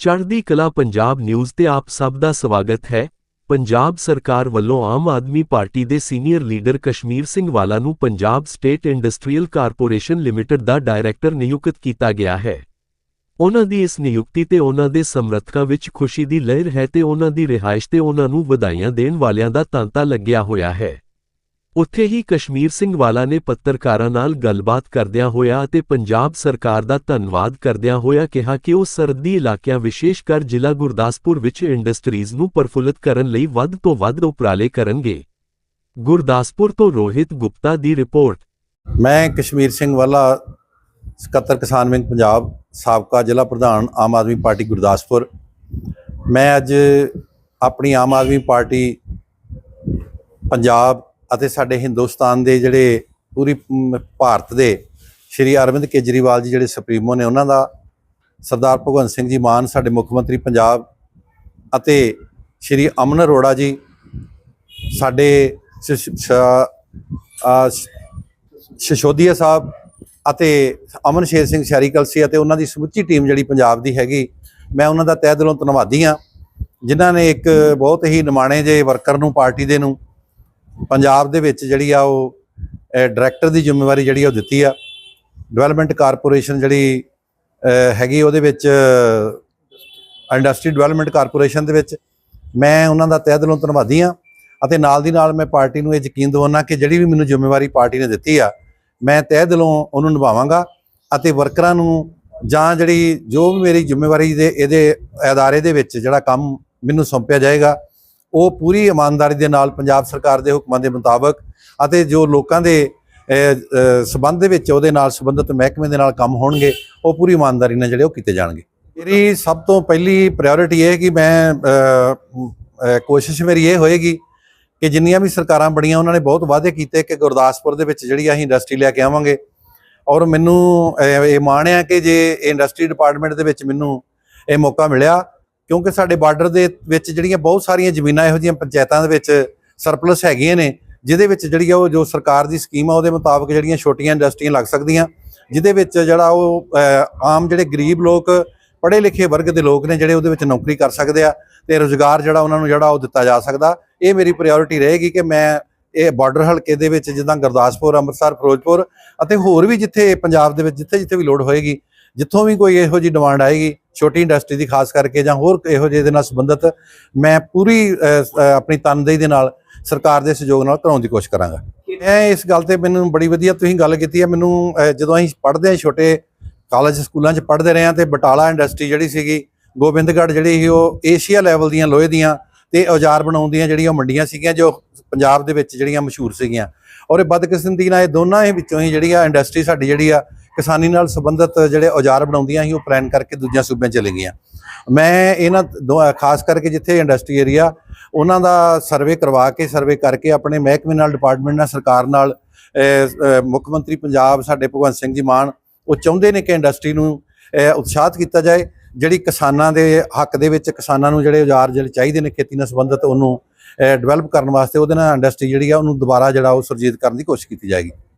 ਚੜ੍ਹਦੀ ਕਲਾ ਪੰਜਾਬ ਨਿਊਜ਼ ਤੇ ਆਪ ਸਭ ਦਾ ਸਵਾਗਤ ਹੈ। ਪੰਜਾਬ ਸਰਕਾਰ ਵੱਲੋਂ ਆਮ ਆਦਮੀ ਪਾਰਟੀ ਦੇ ਸੀਨੀਅਰ ਲੀਡਰ ਕਸ਼ਮੀਰ ਸਿੰਘ ਵਾਲਾ ਨੂੰ Punjab state industrial corporation limited ਦਾ ਡਾਇਰੈਕਟਰ ਨਿਯੁਕਤ ਕੀਤਾ ਗਿਆ ਹੈ। ਉਹਨਾਂ ਦੀ ਇਸ ਨਿਯੁਕਤੀ ਤੇ ਉਹਨਾਂ ਦੇ ਸਮਰਥਕਾਂ ਵਿੱਚ ਖੁਸ਼ੀ ਦੀ ਲਹਿਰ ਹੈ ਤੇ ਉਹਨਾਂ ਦੀ ਰਿਹਾਇਸ਼ ਤੇ ਉਹਨਾਂ ਨੂੰ ਵਧਾਈਆਂ ਦੇਣ ਵਾਲਿਆਂ ਦਾ ਤਾਂਤਾ ਲੱਗਿਆ ਹੋਇਆ ਹੈ। ਉੱਥੇ ਹੀ ਕਸ਼ਮੀਰ ਸਿੰਘ ਵਾਲਾ ਨੇ ਪੱਤਰਕਾਰਾਂ ਨਾਲ ਗੱਲਬਾਤ ਕਰਦਿਆਂ ਹੋਇਆ ਅਤੇ ਪੰਜਾਬ ਸਰਕਾਰ ਦਾ ਧੰਨਵਾਦ ਕਰਦਿਆਂ ਹੋਇਆ ਕਿਹਾ ਕਿ ਉਹ ਸਰਦੀ ਇਲਾਕਿਆਂ ਵਿਸ਼ੇਸ਼ ਕਰ ਜ਼ਿਲ੍ਹਾ ਗੁਰਦਾਸਪੁਰ ਵਿੱਚ ਇੰਡਸਟਰੀਜ਼ ਨੂੰ ਪ੍ਰਫੁੱਲਤ ਕਰਨ ਲਈ ਵੱਧ ਤੋਂ ਵੱਧ ਉਪਰਾਲੇ ਕਰਨਗੇ। ਗੁਰਦਾਸਪੁਰ ਤੋਂ ਰੋਹਿਤ ਗੁਪਤਾ ਦੀ ਰਿਪੋਰਟ। ਮੈਂ ਕਸ਼ਮੀਰ ਸਿੰਘ ਵਾਲਾ, ਸਕੱਤਰ ਕਿਸਾਨ ਵਿੰਗ ਪੰਜਾਬ, ਸਾਬਕਾ ਜ਼ਿਲ੍ਹਾ ਪ੍ਰਧਾਨ ਆਮ ਆਦਮੀ ਪਾਰਟੀ ਗੁਰਦਾਸਪੁਰ। ਮੈਂ ਅੱਜ ਆਪਣੀ ਆਮ ਆਦਮੀ ਪਾਰਟੀ ਪੰਜਾਬ ਅਤੇ ਸਾਡੇ ਹਿੰਦੁਸਤਾਨ ਦੇ ਜਿਹੜੇ ਪੂਰੀ ਭਾਰਤ ਦੇ ਸ਼੍ਰੀ ਅਰਵਿੰਦ ਕੇਜਰੀਵਾਲ ਜੀ ਜਿਹੜੇ ਸੁਪਰੀਮੋ ਨੇ, ਉਹਨਾਂ ਦਾ ਸਰਦਾਰ ਭਗਵੰਤ ਸਿੰਘ ਜੀ ਮਾਨ, ਸਾਡੇ ਮੁੱਖ ਮੰਤਰੀ ਪੰਜਾਬ ਅਤੇ ਸ਼੍ਰੀ ਅਮਨ ਅਰੋੜਾ ਜੀ, ਸਾਡੇ ਸਸ਼ੋਦੀਆ ਸਾਹਿਬ ਅਤੇ ਅਮਨ ਸ਼ੇਰ ਸਿੰਘ ਸ਼ਹਿਰੀ ਕਲਸੀ ਅਤੇ ਉਹਨਾਂ ਦੀ ਸਮੁੱਚੀ ਟੀਮ ਜਿਹੜੀ ਪੰਜਾਬ ਦੀ ਹੈਗੀ, ਮੈਂ ਉਹਨਾਂ ਦਾ ਤਹਿ ਦਿਲੋਂ ਧੰਨਵਾਦੀ ਹਾਂ, ਜਿਨ੍ਹਾਂ ਨੇ ਇੱਕ ਬਹੁਤ ਹੀ ਨਿਮਾਣੇ ਜੇ ਵਰਕਰ ਨੂੰ, ਪਾਰਟੀ ਦੇ ਨੂੰ ਪੰਜਾਬ ਦੇ ਵਿੱਚ ਜਿਹੜੀ ਆ ਉਹ ਡਾਇਰੈਕਟਰ ਦੀ ਜ਼ਿੰਮੇਵਾਰੀ ਜਿਹੜੀ ਉਹ ਦਿੱਤੀ ਆ। ਡਿਵੈਲਪਮੈਂਟ ਕਾਰਪੋਰੇਸ਼ਨ ਜਿਹੜੀ ਹੈਗੀ ਉਹਦੇ ਵਿੱਚ ਇੰਡਸਟਰੀ ਡਿਵੈਲਪਮੈਂਟ ਕਾਰਪੋਰੇਸ਼ਨ ਦੇ ਵਿੱਚ ਮੈਂ ਉਹਨਾਂ ਦਾ ਤਹਿ ਦਿਲੋਂ ਧੰਨਵਾਦੀ ਹਾਂ ਅਤੇ ਨਾਲ ਦੀ ਨਾਲ ਮੈਂ ਪਾਰਟੀ ਨੂੰ ਇਹ ਯਕੀਨ ਦਿਵਾਉਣਾ ਕਿ ਜਿਹੜੀ ਵੀ ਮੈਨੂੰ ਜ਼ਿੰਮੇਵਾਰੀ ਪਾਰਟੀ ਨੇ ਦਿੱਤੀ ਆ, ਮੈਂ ਤਹਿ ਦਿਲੋਂ ਉਹਨੂੰ ਨਿਭਾਵਾਂਗਾ ਅਤੇ ਵਰਕਰਾਂ ਨੂੰ ਜਾਂ ਜਿਹੜੀ ਜੋ ਵੀ ਮੇਰੀ ਜ਼ਿੰਮੇਵਾਰੀ ਦੇ, ਇਹਦੇ ਅਦਾਰੇ ਦੇ ਵਿੱਚ ਜਿਹੜਾ ਕੰਮ ਮੈਨੂੰ ਸੌਂਪਿਆ ਜਾਏਗਾ ਉਹ ਪੂਰੀ ਇਮਾਨਦਾਰੀ ਦੇ ਨਾਲ ਪੰਜਾਬ ਸਰਕਾਰ ਦੇ ਹੁਕਮਾਂ ਦੇ ਮੁਤਾਬਕ ਅਤੇ ਜੋ ਲੋਕਾਂ ਦੇ ਅਹ, ਸਬੰਧ ਦੇ ਵਿੱਚ ਉਹਦੇ ਨਾਲ ਸੰਬੰਧਿਤ ਮਹਿਕਮੇ ਦੇ ਨਾਲ ਕੰਮ ਹੋਣਗੇ ਉਹ ਪੂਰੀ ਇਮਾਨਦਾਰੀ ਨਾਲ ਜਿਹੜੇ ਉਹ ਕੀਤੇ ਜਾਣਗੇ। ਮੇਰੀ ਸਭ ਤੋਂ ਪਹਿਲੀ ਪ੍ਰਾਇੋਰਟੀ ਇਹ ਹੈ ਕਿ ਮੈਂ ਕੋਸ਼ਿਸ਼ ਮੇਰੀ ਇਹ ਹੋਏਗੀ ਕਿ ਜਿੰਨੀਆਂ ਵੀ ਸਰਕਾਰਾਂ ਬਣੀਆਂ ਉਹਨਾਂ ਨੇ ਬਹੁਤ ਵਾਅਦੇ ਕੀਤੇ ਕਿ ਗੁਰਦਾਸਪੁਰ ਦੇ ਵਿੱਚ ਜਿਹੜੀ ਅਸੀਂ ਇੰਡਸਟਰੀ ਲੈ ਕੇ ਆਵਾਂਗੇ। ਔਰ ਮੈਨੂੰ ਇਹ ਮਾਣ ਹੈ ਕਿ ਜੇ ਇੰਡਸਟਰੀ ਡਿਪਾਰਟਮੈਂਟ ਦੇ ਵਿੱਚ ਮੈਨੂੰ ਇਹ ਮੌਕਾ ਮਿਲਿਆ ਕਿਉਂਕਿ ਸਾਡੇ ਬਾਰਡਰ ਦੇ ਵਿੱਚ ਜਿਹੜੀਆਂ ਬਹੁਤ ਸਾਰੀਆਂ ਜ਼ਮੀਨਾਂ ਇਹੋ ਜਿਹੀਆਂ ਪੰਚਾਇਤਾਂ ਦੇ ਵਿੱਚ ਸਰਪਲਸ ਹੈਗੀਆਂ ਨੇ, ਜਿਹਦੇ ਵਿੱਚ ਜਿਹੜੀ ਆ ਉਹ ਜੋ ਸਰਕਾਰ ਦੀ ਸਕੀਮ ਆ, ਉਹਦੇ ਮੁਤਾਬਕ ਜਿਹੜੀਆਂ ਛੋਟੀਆਂ ਇੰਡਸਟਰੀਆਂ ਲੱਗ ਸਕਦੀਆਂ, ਜਿਹਦੇ ਵਿੱਚ ਜਿਹੜਾ ਉਹ ਆਮ ਜਿਹੜੇ ਗਰੀਬ ਲੋਕ ਪੜ੍ਹੇ ਲਿਖੇ ਵਰਗ ਦੇ ਲੋਕ ਨੇ ਜਿਹੜੇ ਉਹਦੇ ਵਿੱਚ ਨੌਕਰੀ ਕਰ ਸਕਦੇ ਆ ਤੇ ਰੋਜ਼ਗਾਰ ਜਿਹੜਾ ਉਹਨਾਂ ਨੂੰ ਜਿਹੜਾ ਉਹ ਦਿੱਤਾ ਜਾ ਸਕਦਾ। ਇਹ ਮੇਰੀ ਪ੍ਰਾਇੋਰਟੀ ਰਹੇਗੀ ਕਿ ਮੈਂ ਇਹ ਬਾਰਡਰ ਹਲਕੇ ਦੇ ਵਿੱਚ ਜਿੱਦਾਂ ਗੁਰਦਾਸਪੁਰ, ਅੰਮ੍ਰਿਤਸਰ, ਫਿਰੋਜ਼ਪੁਰ ਅਤੇ ਹੋਰ ਵੀ ਜਿੱਥੇ ਪੰਜਾਬ ਦੇ ਵਿੱਚ ਜਿੱਥੇ ਜਿੱਥੇ ਵੀ ਲੋੜ ਹੋਏਗੀ, ਜਿੱਥੋਂ ਵੀ ਕੋਈ ਇਹੋ ਜੀ ਡਿਮਾਂਡ ਆਏਗੀ ਛੋਟੀ ਇੰਡਸਟਰੀ ਦੀ, ਖਾਸ ਕਰਕੇ ਜਾਂ ਹੋਰ ਇਹੋ ਜਿਹੇ ਦੇ ਨਾਲ ਸੰਬੰਧਿਤ, ਮੈਂ ਪੂਰੀ ਆਪਣੀ ਤਨਦੇਹੀ ਦੇ ਨਾਲ ਸਰਕਾਰ ਦੇ ਸਹਿਯੋਗ ਨਾਲ ਕਰਾਉਣ ਦੀ ਕੋਸ਼ਿਸ਼ ਕਰਾਂਗਾ। ਮੈਂ ਇਸ ਗੱਲ ਤੇ ਮੈਨੂੰ ਬੜੀ ਵਧੀਆ ਤੁਸੀਂ ਗੱਲ ਕੀਤੀ ਹੈ। ਮੈਨੂੰ ਜਦੋਂ ਅਸੀਂ ਪੜ੍ਹਦੇ ਹਾਂ ਛੋਟੇ ਕਾਲਜ ਸਕੂਲਾਂ 'ਚ ਪੜ੍ਹਦੇ ਰਹੇ ਹਾਂ ਤੇ ਬਟਾਲਾ ਇੰਡਸਟਰੀ ਜਿਹੜੀ ਸੀਗੀ, ਗੋਬਿੰਦਗੜ੍ਹ ਜਿਹੜੀ ਸੀ, ਉਹ ਏਸ਼ੀਆ ਲੈਵਲ ਦੀਆਂ ਲੋਹੇ ਦੀਆਂ ਤੇ ਔਜ਼ਾਰ ਬਣਾਉਣ ਦੀਆਂ ਜਿਹੜੀਆਂ ਮੰਡੀਆਂ ਸੀਗੀਆਂ, ਜੋ ਪੰਜਾਬ ਦੇ ਵਿੱਚ ਜਿਹੜੀਆਂ ਮਸ਼ਹੂਰ ਸੀਗੀਆਂ। ਔਰ ਇਹ ਬਦਕਿਸਮਤੀ ਨਾਲ ਇਹ ਦੋਨਾਂ ਹੀ ਵਿੱਚੋਂ ਹੀ ਜਿਹੜੀ ਆ ਇੰਡਸਟਰੀ ਸਾਡੀ ਜਿਹੜੀ ਆ ਕਿਸਾਨੀ ਨਾਲ ਸੰਬੰਧਿਤ ਜਿਹੜੇ ਔਜ਼ਾਰ ਬਣਾਉਂਦੀਆਂ ਸੀ, ਉਹ ਪਲਾਨ ਕਰਕੇ ਦੂਜਿਆਂ ਸੂਬਿਆਂ ਚਲੇ ਗਈਆਂ। ਮੈਂ ਇਹਨਾਂ ਦੋ- ਖਾਸ ਕਰਕੇ ਜਿੱਥੇ ਇੰਡਸਟਰੀ ਏਰੀਆ, ਉਹਨਾਂ ਦਾ ਸਰਵੇ ਕਰਵਾ ਕੇ, ਸਰਵੇ ਕਰਕੇ ਆਪਣੇ ਮਹਿਕਮੇ ਨਾਲ, ਡਿਪਾਰਟਮੈਂਟ ਨਾਲ, ਸਰਕਾਰ ਨਾਲ ਮੁੱਖ ਮੰਤਰੀ ਪੰਜਾਬ, ਸਾਡੇ ਭਗਵੰਤ ਸਿੰਘ ਜੀ ਮਾਨ, ਉਹ ਚਾਹੁੰਦੇ ਨੇ ਕਿ ਇੰਡਸਟਰੀ ਨੂੰ ਉਤਸ਼ਾਹਿਤ ਕੀਤਾ ਜਾਏ, ਜਿਹੜੀ ਕਿਸਾਨਾਂ ਦੇ ਹੱਕ ਦੇ ਵਿੱਚ ਕਿਸਾਨਾਂ ਨੂੰ ਜਿਹੜੇ ਔਜ਼ਾਰ ਜਿਹੜੇ ਚਾਹੀਦੇ ਨੇ ਖੇਤੀ ਨਾਲ ਸੰਬੰਧਿਤ, ਉਹਨੂੰ ਡਿਵੈਲਪ ਕਰਨ ਵਾਸਤੇ ਉਹਦੇ ਨਾਲ ਇੰਡਸਟਰੀ ਜਿਹੜੀ ਆ, ਉਹਨੂੰ ਦੁਬਾਰਾ ਜਿਹੜਾ ਉਹ ਸੁਰਜੀਤ ਕਰਨ ਦੀ ਕੋਸ਼ਿਸ਼ ਕੀਤੀ ਜਾਏਗੀ।